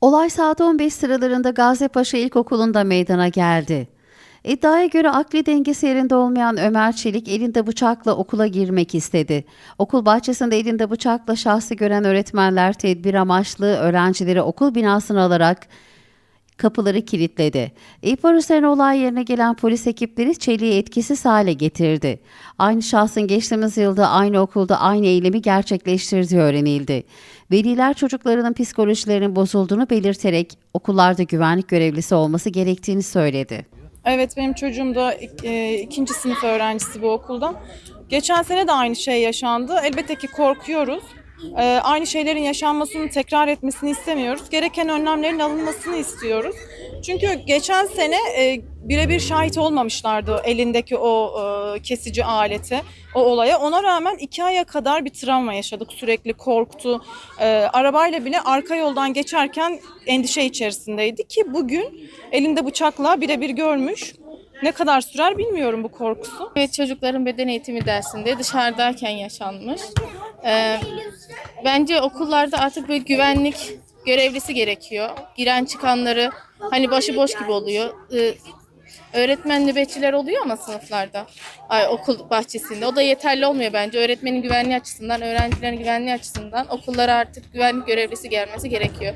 Olay saat 15 sıralarında Gazipaşa İlkokulu'nda meydana geldi. İddiaya göre akli dengesi yerinde olmayan Ömer Çelik elinde bıçakla okula girmek istedi. Okul bahçesinde elinde bıçakla şahsı gören öğretmenler tedbir amaçlı öğrencileri okul binasına alarak kapıları kilitledi. İhbar üzerine olay yerine gelen polis ekipleri Çelik'i etkisiz hale getirdi. Aynı şahsın geçtiğimiz yılda aynı okulda aynı eylemi gerçekleştirdiği öğrenildi. Veliler çocuklarının psikolojilerinin bozulduğunu belirterek okullarda güvenlik görevlisi olması gerektiğini söyledi. Evet benim çocuğum da e, ikinci sınıf öğrencisi bu okuldan. Geçen sene de aynı şey yaşandı. Elbette ki korkuyoruz. E, aynı şeylerin yaşanmasını tekrar etmesini istemiyoruz. Gereken önlemlerin alınmasını istiyoruz. Çünkü geçen sene e, birebir şahit olmamışlardı elindeki o e, kesici aleti, o olaya. Ona rağmen iki aya kadar bir travma yaşadık. Sürekli korktu. E, arabayla bile arka yoldan geçerken endişe içerisindeydi ki bugün elinde bıçakla birebir görmüş. Ne kadar sürer bilmiyorum bu korkusu. Evet çocukların beden eğitimi dersinde dışarıdayken yaşanmış. Ee, bence okullarda artık böyle güvenlik görevlisi gerekiyor. Giren çıkanları hani başıboş gibi oluyor. Ee, öğretmen nöbetçiler oluyor ama sınıflarda. Ay, okul bahçesinde. O da yeterli olmuyor bence. Öğretmenin güvenliği açısından, öğrencilerin güvenliği açısından okullara artık güvenlik görevlisi gelmesi gerekiyor.